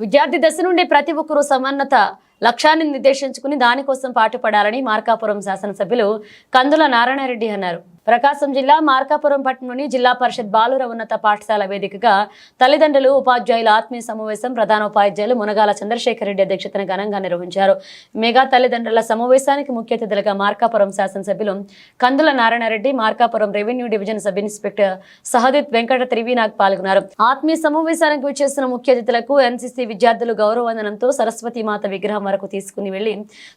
విద్యార్థి దశ నుండి ప్రతి ఒక్కరూ సమన్నత లక్ష్యాన్ని నిర్దేశించుకుని దానికోసం పాటుపడాలని మార్కాపురం శాసనసభ్యులు కందుల నారాయణరెడ్డి అన్నారు. ప్రకాశం జిల్లా మార్కాపురం పట్టణంలోని జిల్లా పరిషత్ బాలుర ఉన్నత పాఠశాల వేదికగా తల్లిదండ్రులు ఉపాధ్యాయుల ఆత్మీయ సమావేశం ప్రధాన ఉపాధ్యాయులు మునగాల చంద్రశేఖర్ రెడ్డి అధ్యక్షతన ఘనంగా నిర్వహించారు. మెగా తల్లిదండ్రుల సమావేశానికి ముఖ్య అతిథులుగా మార్కాపురం శాసనసభ్యులు Kandula Narayanareddy Markapuram revenue division sub inspector Sahadith Venkata Trivinag పాల్గొన్నారు. ఆత్మీయ సమావేశానికి విచ్చేసిన ముఖ్య అతిథులకు ఎన్సీసీ విద్యార్థులు గౌరవవందనంతో సరస్వతి మాత విగ్రహం వరకు తీసుకుని వెళ్ళి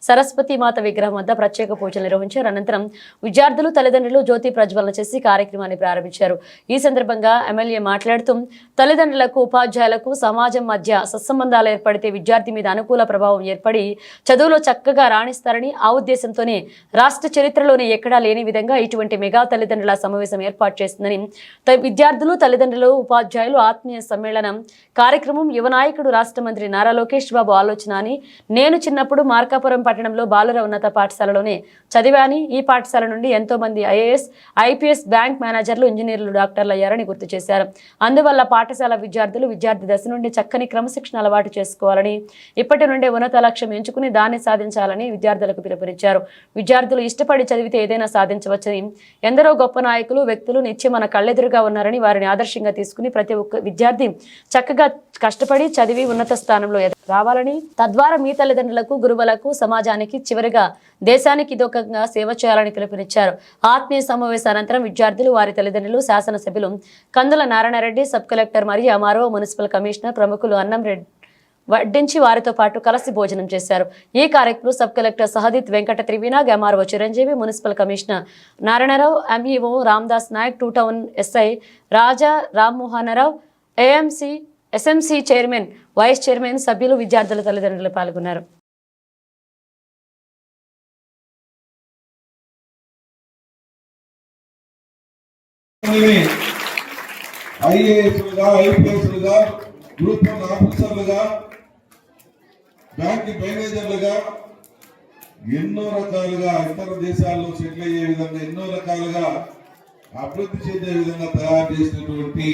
సరస్వతి మాత విగ్రహం వద్ద ప్రత్యేక పూజలు నిర్వహించారు. అనంతరం విద్యార్థులు తల్లిదండ్రులు జ్యోతి ప్రజ్వలన చేసి కార్యక్రమాన్ని ప్రారంభించారు. ఈ సందర్భంగా ఎమ్మెల్యే మాట్లాడుతూ తల్లిదండ్రులకు ఉపాధ్యాయులకు సమాజం మధ్య సత్సంబంధాలు ఏర్పడితే విద్యార్థి మీద అనుకూల ప్రభావం ఏర్పడి చదువులో చక్కగా రాణిస్తారని ఆ ఉద్దేశంతోనే రాష్ట్ర చరిత్రలోనే ఎక్కడా లేని విధంగా ఇటువంటి మెగా తల్లిదండ్రుల సమావేశం ఏర్పాటు చేస్తుందని విద్యార్థులు తల్లిదండ్రులు ఉపాధ్యాయులు ఆత్మీయ సమ్మేళనం కార్యక్రమం యువ నాయకుడు రాష్ట్ర మంత్రి నారా లోకేష్ బాబు ఆలోచన అని నేను చిన్నప్పుడు మార్కాపురం పట్టణంలో బాలుర ఉన్నత పాఠశాలలోనే చదివాని. ఈ పాఠశాల నుండి ఎంతో మంది ఐఏఎస్ ఐపీఎస్ బ్యాంక్ మేనేజర్లు ఇంజనీర్లు డాక్టర్లు అయ్యారని గుర్తు చేశారు. అందువల్ల పాఠశాల విద్యార్థులు విద్యార్థి దశ నుండి చక్కని క్రమశిక్షణ అలవాటు చేసుకోవాలని ఇప్పటి నుండే ఉన్నత లక్ష్యం ఎంచుకుని దాన్ని సాధించాలని విద్యార్థులకు పిలుపునిచ్చారు. విద్యార్థులు ఇష్టపడి చదివితే ఏదైనా సాధించవచ్చని ఎందరో గొప్ప నాయకులు వ్యక్తులు నిత్యం మన కళ్ళెదురుగా ఉన్నారని వారిని ఆదర్శంగా తీసుకుని ప్రతి ఒక్క విద్యార్థి చక్కగా కష్టపడి చదివి ఉన్నత స్థానంలో రావాలని తద్వారా మీ తల్లిదండ్రులకు గురువులకు సమాజానికి చివరిగా దేశానికి ఇదొకంగా సేవ చేయాలని పిలుపునిచ్చారు. ఆత్మీయ సమావేశ అనంతరం విద్యార్థులు వారి తల్లిదండ్రులు శాసనసభ్యులు కందుల నారాయణరెడ్డి సబ్ కలెక్టర్ మరియు అమారో మున్సిపల్ కమిషనర్ ప్రముఖులు అన్నం రెడ్డి వడ్డించి వారితో పాటు కలిసి భోజనం చేశారు. ఈ కార్యక్రమం sub collector Sahadith Venkata Triveena MRO Chiranjeevi municipal commissioner Narayanarao MEO Ramdas Nayak two town SI Raja Rammohanarao AMC SMC chairman vice chairman సభ్యులు విద్యార్థుల తల్లిదండ్రులు పాల్గొన్నారు. ఐఏఎస్లుగా ఐపీఎస్లుగా గ్రూప్ వన్ ఆఫీసర్లుగా బ్యాంక్ మేనేజర్లుగా ఎన్నో రకాలుగా ఇతర దేశాల్లో సెటిల్ అయ్యే విధంగా ఎన్నో రకాలుగా అభివృద్ధి చెందే విధంగా తయారు చేసినటువంటి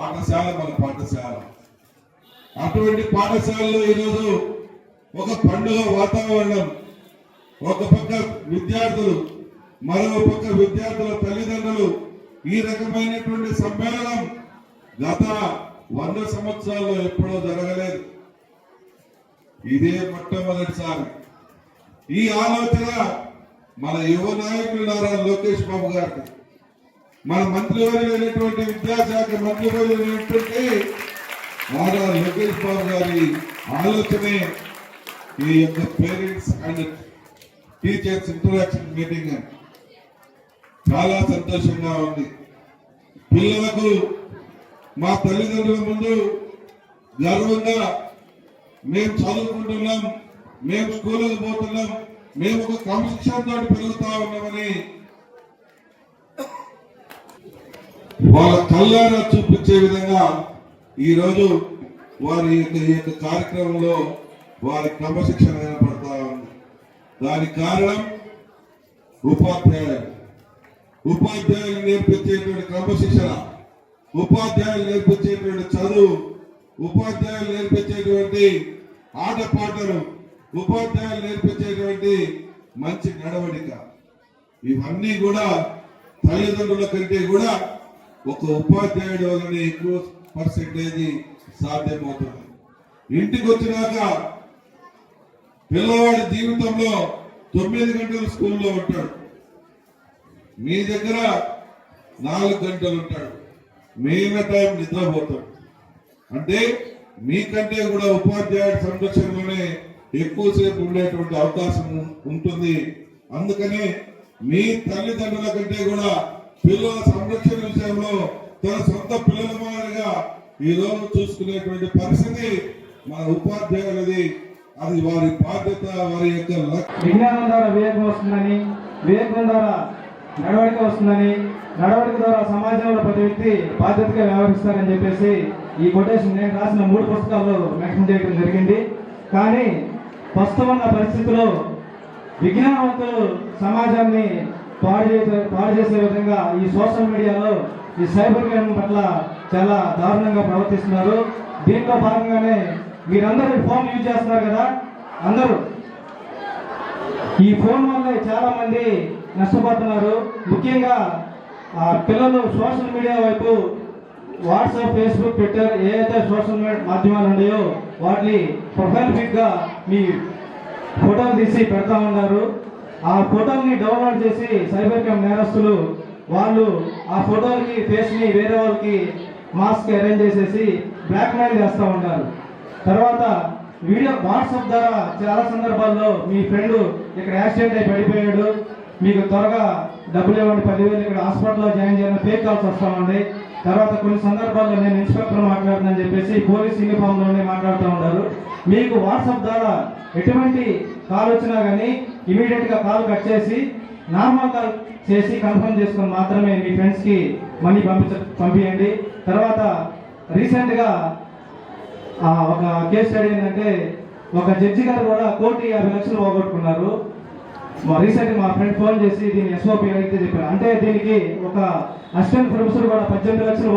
పాఠశాల మన పాఠశాల. అటువంటి పాఠశాలలో ఈరోజు ఒక పండుగ వాతావరణం. ఒక పక్క విద్యార్థులు మరో పక్క విద్యార్థుల తల్లిదండ్రులు ఈ రకమైనటువంటి సమ్మేళనం గత వంద సంవత్సరాల్లో ఎప్పుడో జరగలేదు. ఇదే మొట్టమొదటిసారి. ఈ ఆలోచన మన యువ నాయకులు నారా లోకేష్ బాబు గారికి. మన మంత్రివర్యులైనటువంటి విద్యాశాఖ మంత్రివర్యులైనటువంటి నారా లోకేష్ బాబు గారి ఆలోచనే ఈ యొక్క parents and teachers interaction meeting చాలా సంతోషంగా ఉంది. పిల్లలకు మా తల్లిదండ్రుల ముందు గర్వంగా మేము చదువుకుంటున్నాం మేము స్కూల్కి పోతున్నాం మేము ఒక క్రమశిక్షణతో పెరుగుతా ఉన్నామని వాళ్ళ కళ్ళారా చూపించే విధంగా ఈ రోజు వారి యొక్క ఈ యొక్క కార్యక్రమంలో వారి క్రమశిక్షణ కనపడతా ఉంది. దానికి కారణం ఉపాధ్యాయులు. ఉపాధ్యాయులు నేర్పించేటువంటి క్రమశిక్షణ ఉపాధ్యాయులు నేర్పించేటువంటి చదువు ఉపాధ్యాయులు నేర్పించేటువంటి ఆటపాటలు ఉపాధ్యాయులు నేర్పించేటువంటి మంచి నడవడిక. ఇవన్నీ కూడా తల్లిదండ్రుల కంటే కూడా ఒక ఉపాధ్యాయుడు వలన ఎక్కువ పర్సెంటేజ్ సాధ్యమవుతుంది. ఇంటికి వచ్చినాక పిల్లవాడి జీవితంలో తొమ్మిది గంటలు స్కూల్లో ఉంటాడు. మీ దగ్గర నాలుగు గంటలు ఉంటాడు. మిగిలిన టైం నిద్రపోతాడు అంటే మీకంటే కూడా ఉపాధ్యాయుడి సంరక్షణలోనే ఎక్కువసేపు ఉండేటువంటి అవకాశం ఉంటుంది. అందుకని మీ తల్లిదండ్రుల కంటే కూడా పిల్లల సంరక్షణ విషయంలో తన సొంత పిల్లల మాదిరిగా ఈ రోజు చూసుకునేటువంటి పరిస్థితి మన ఉపాధ్యాయులది అది వారి బాధ్యత వారి యొక్క విజ్ఞానం ద్వారా వివేకం వస్తుందని వివేకం ద్వారా నడవడిక వస్తుందని నడవడిక ద్వారా సమాజంలో ప్రతి వ్యక్తి బాధ్యతగా వ్యవహరిస్తారని చెప్పేసి ఈ కొటేషన్ నేను రాసిన మూడు పుస్తకాల్లో మెన్షన్ చేయడం జరిగింది. కానీ ప్రస్తుతం ఉన్న పరిస్థితుల్లో విజ్ఞానవంతులు సమాజాన్ని పాడు చేసే పాడు చేసే విధంగా ఈ సోషల్ మీడియాలో ఈ సైబర్ క్రైమ్ పట్ల చాలా దారుణంగా ప్రవర్తిస్తున్నారు. దీంట్లో భాగంగానే మీరందరూ ఫోన్ యూజ్ చేస్తున్నారు కదా? అందరూ. ఈ ఫోన్ వల్లే చాలా మంది నష్టపోతున్నారు. ముఖ్యంగా ఆ, పిల్లలు సోషల్ మీడియా వైపు వాట్సాప్ ఫేస్బుక్ ట్విట్టర్ ఏదైతే సోషల్ మీడియా మాధ్యమాలు ఉన్నాయో వాటిని ప్రొఫైల్ పిక్గా మీ ఫోటోలు తీసి పెడతా ఉన్నారు. ఆ ఫోటోల్ని డౌన్లోడ్ చేసి సైబర్ క్రైమ్ నేరస్తులు వాళ్ళు ఆ ఫోటోలకి ఫేస్ని వేరే వాళ్ళకి మాస్క్ అరేంజ్ చేసేసి బ్లాక్ మెయిల్ చేస్తూ ఉంటారు. తర్వాత వీడియో వాట్సాప్ ద్వారా చాలా సందర్భాల్లో మీ ఫ్రెండ్ ఇక్కడ యాక్సిడెంట్ అయి పడిపోయాడు. మీకు త్వరగా డబ్బులు ఇవ్వండి పదివేలు ఇక్కడ హాస్పిటల్లో జాయిన్ చేయాలని ఫేక్ కాల్స్ వస్తామండి తర్వాత కొన్ని సందర్భాల్లో నేను ఇన్స్పెక్టర్ మాట్లాడుతున్నాను చెప్పేసి పోలీస్ యూనిఫామ్లోనే మాట్లాడుతూ ఉంటారు మీకు వాట్సాప్ ద్వారా ఎటువంటి కాల్ వచ్చినా కానీ ఇమీడియట్గా కాల్ కట్ చేసి నార్మల్ కాల్ చేసి కన్ఫర్మ్ చేసుకొని మాత్రమే మీ ఫ్రెండ్స్కి మనీ పంపించ పంపించండి తర్వాత రీసెంట్గా ఒక కేసు స్టడీ ఏంటంటే ఒక జడ్జి గారు కూడా కోటి యాభై లక్షలు పోగొట్టుకున్నారు. మా రీసెంట్ మా ఫ్రెండ్ ఫోన్ చేసి దీని ఎస్ఓపి అయితే చెప్పారు. అంటే దీనికి ఒక అసిస్టెంట్ ప్రొఫెసర్ కూడా పద్దెనిమిది లక్షలు